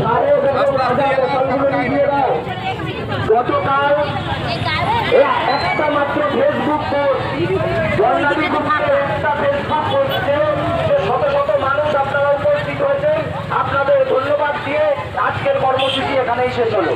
সাহেব এবং রাজা গোপালগুলো গতকাল একটা মাত্র ফেসবুক পোস্ট বর্ণালী একটা ফেসবুক পোস্টে যে শত শত মানুষ আপনারা উপস্থিত হয়েছেন আপনাদের ধন্যবাদ দিয়ে আজকের কর্মসূচি এখানেই শেষ হলো